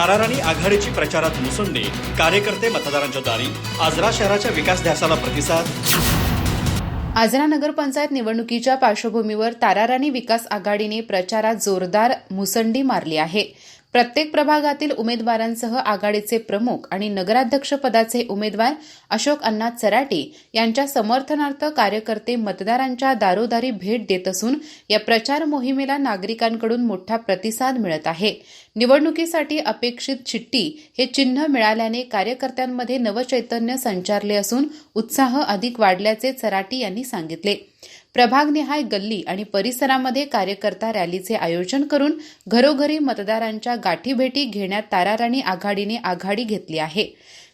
ताराराणी आघाडीची प्रचारात मुसंडी. कार्यकर्ते मतदारांच्या दारी. आजरा शहराच्या विकास ध्यासाला प्रतिसाद. आजरा नगरपंचायत निवडणुकीच्या पार्श्वभूमीवर ताराराणी विकास आघाडीने प्रचारात जोरदार मुसंडी मारली आहे. प्रत्येक प्रभागातील उमेदवारांसह आघाडीचे प्रमुख आणि नगराध्यक्ष पदाचे उमेदवार अशोक अण्णा चराटी यांच्या समर्थनार्थ कार्यकर्ते मतदारांच्या दारोदारी भेट देत असून या प्रचार मोहिमेला नागरिकांकडून मोठा प्रतिसाद मिळत आहे. निवडणुकीसाठी अपेक्षित चिठ्ठी हे चिन्ह मिळाल्याने कार्यकर्त्यांमध्ये नवचैतन्य संचारले असून उत्साह अधिक वाढल्याचे चराटी यांनी सांगितले. प्रभागनिहाय गल्ली आणि परिसरामध्ये कार्यकर्ता रॅलीचे आयोजन करून घरोघरी मतदारांच्या गाठीभेटी घेण्यात ताराराणी आघाडीने आघाडी घेतली आहे.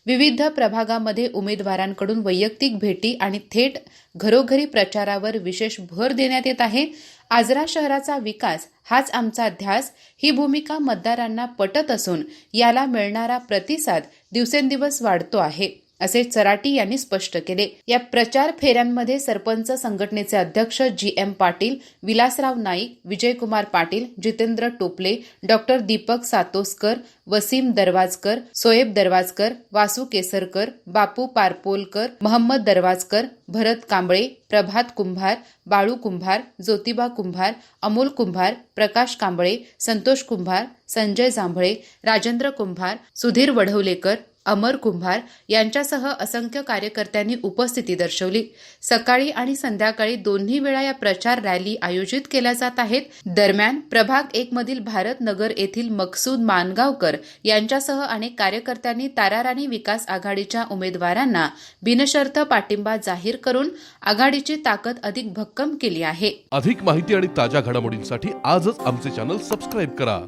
विविध प्रभागामध्ये उमेदवारांकडून वैयक्तिक भेटी आणि थेट घरोघरी प्रचारावर विशेष भर देण्यात येत आहे. आजरा शहराचा विकास हाच आमचा ध्यास ही भूमिका मतदारांना पटत असून याला मिळणारा प्रतिसाद दिवसेंदिवस वाढतो आहे. असे चराटी यांनी स्पष्ट केले. या प्रचार फेऱ्यांमध्ये सरपंच संघटनेचे अध्यक्ष G M Patil Vilasrao Naik Vijaykumar Patil Jitendra Tople doctor Deepak Satoskar Waseem Darwajkar Soeb Darwajkar Vasu Kesarkar Bapu Parpolkar Mohammad Darwajkar Bharat Kamble Prabhat Kumbhar Balu Kumbhar Jyotiba Kumbhar Amol Kumbhar Prakash Kamble Santosh Kumbhar Sanjay Jambhale Rajendra Kumbhar Sudhir Wadhwalekar Amar Kumbhar यांच्यासह असंख्य कार्यकर्त्यांनी उपस्थिती दर्शवली. सकाळी आणि संध्याकाळी दोन्ही वेळा या प्रचार रॅली आयोजित केल्या जात आहेत. दरम्यान प्रभाग एक मधील भारत नगर येथील मकसूद मानगावकर यांच्यासह अनेक कार्यकर्त्यांनी ताराराणी विकास आघाडीच्या उमेदवारांना बिनशर्त पाठिंबा जाहीर करून आघाडीची ताकद अधिक भक्कम केली आहे. अधिक माहिती आणि ताज्या घडामोडींसाठी आजच आमचे चॅनल सबस्क्राईब करा.